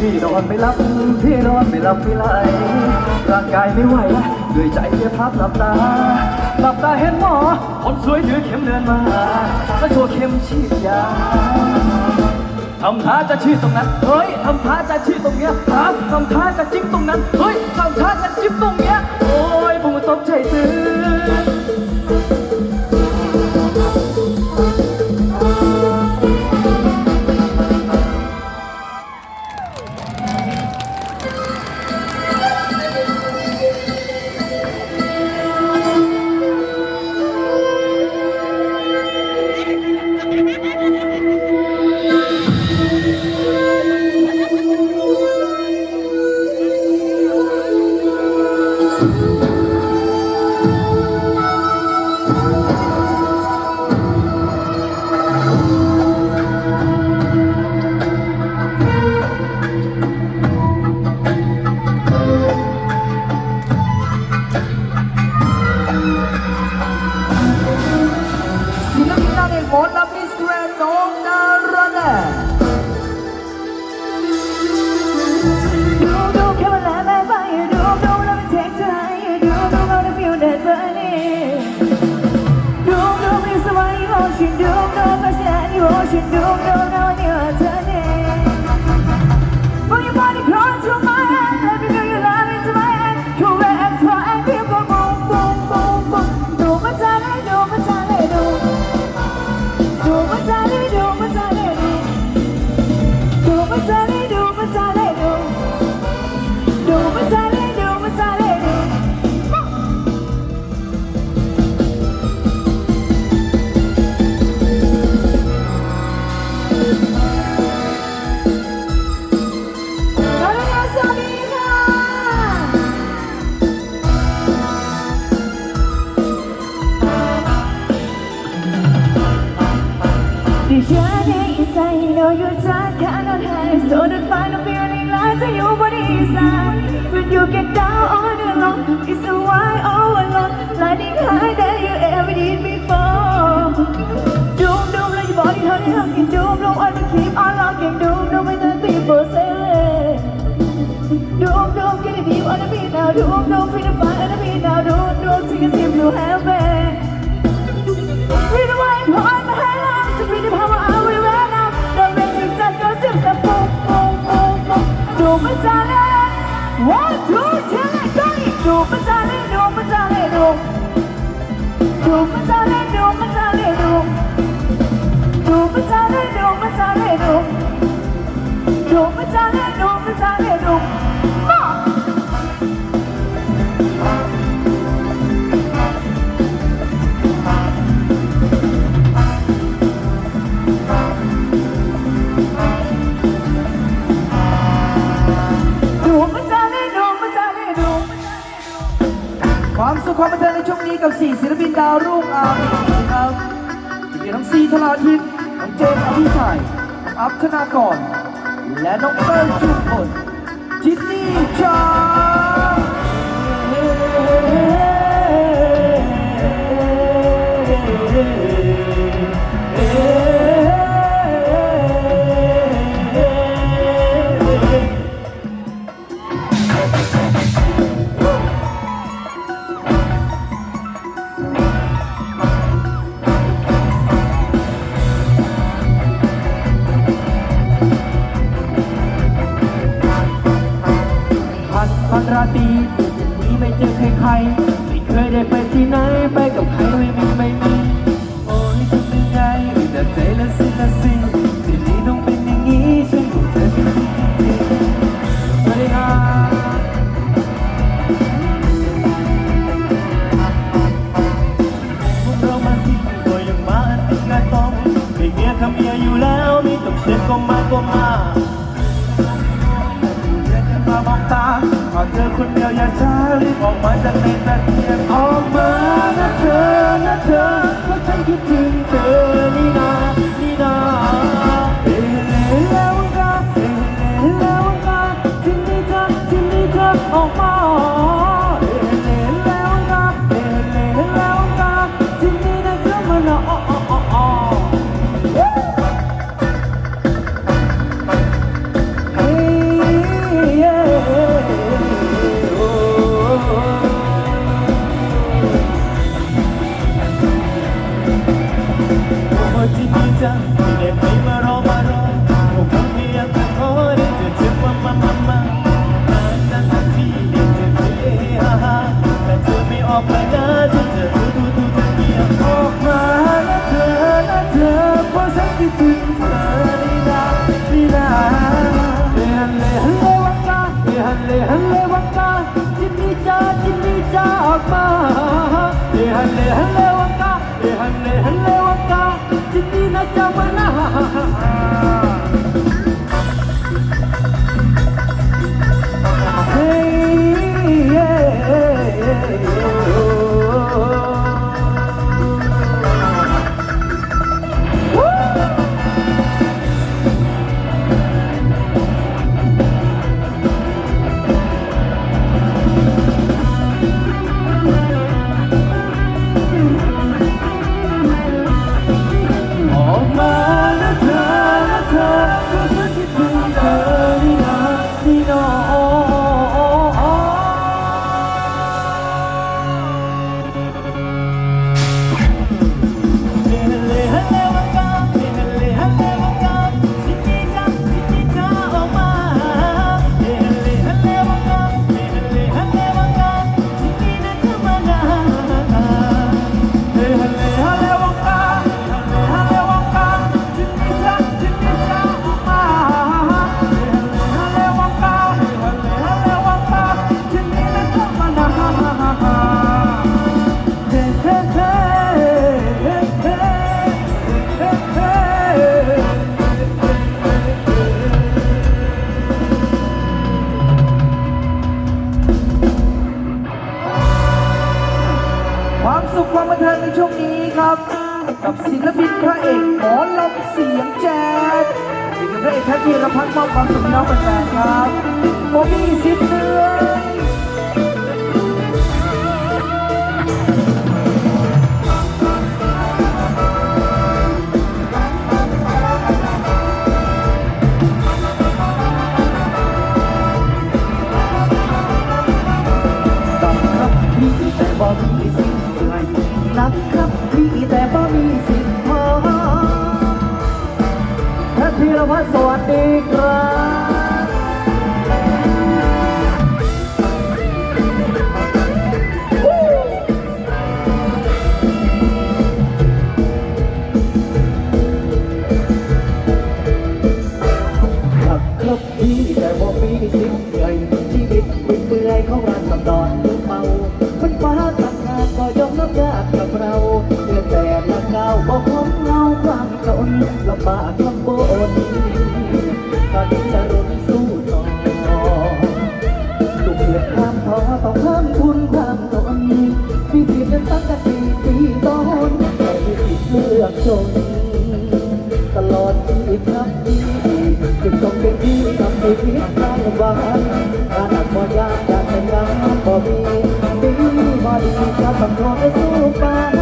พี่นอนไม่หลับ พี่นอนไม่หลับไม่ไหลร่างกายไม่ไหวด้วยใจเพียพับหลับตา หลับตาเห็นหมอ คนสวยถือเข็มเดินมาก็โชว์เข็มฉีดยาทำท่าจะชี้ตรงนั้น เฮ้ย ทำท่าจะชี้ตรงเนี้ยฮะทำท่าจะจิ้มตรงนั้น เฮ้ย ทำท่าจะจิ้มตรงเนี้ย โอ้ยผมตกใจตื่น The journey inside, you know your time cannot hide So the final feeling lies in your body inside When you get down on the long It's a why all alone Lightning high than you ever did before. Doom, doom, like your body honey hugging Doom, doom, I will keep on locking Doom, doom, with the people say. Doom, doom, get it deep on the beat now Doom, doom, feel the fire on the beat now Doom, doom, sing a team to heaven Do my darling, do my darling, do. Ma! ดูมันจะได้ดูมันจะได้ดูความสุขความบันเทิงในช่วงนี้กับ4ศิลปินดาวรุ่งอาร์มีครับมีน้งซีธราทิพย์น้องเจมส์อภิชัยน้องอัพธนากร และน้ ไปที่ไหนไปกับใครไม่มีไม่มีโอ้ยทำยังไงแต่ใจละสิละสิทีนี่ต้องเป็นอย่างนี้ฉันรู้เธอจริงจริงจริงสวัสดีครับพวกเรามาที่ตัวยังมาอันติดกระต้องไม่เมียกับเมียอยู่แล้วมีต้องเช็ดก็มาก็มา อเธอคนเดียวอย่าช้ารีบออกมาจากในตะเกียงออกมานะเธอนะเธอเพราะฉันคิดถึงเธอ หมอลำเสียงแจ๊สนี่คือพระเอกแท้ที่รับพักมอบความสุขให้น้องแฟนๆครับโมมี่สิบเดือนต้อ ของร้านสำดอนเมามันฟ้าตัดขาดก็ยอมรับยากกับเราเพื่อแต่ละก้าวบอก็พบเงาความจนลำบากลำบนก็ดิ้จะรุนสู้ต่อลูกเลือดความท้อต้องเพิ่มทุนความตนมีสิทธิ์เดินตั้งแต่สี่ปีต้นแต่มีสิทธิ์เลือกจนตลอดชีวิตครับพี่จึงต้องเป็นที่ทำให้ชีวิตสร้างวันการอัดบ่ยากอยาก เป็นงานบ่มีดีบ่ดีจะต้องไปสู้กัน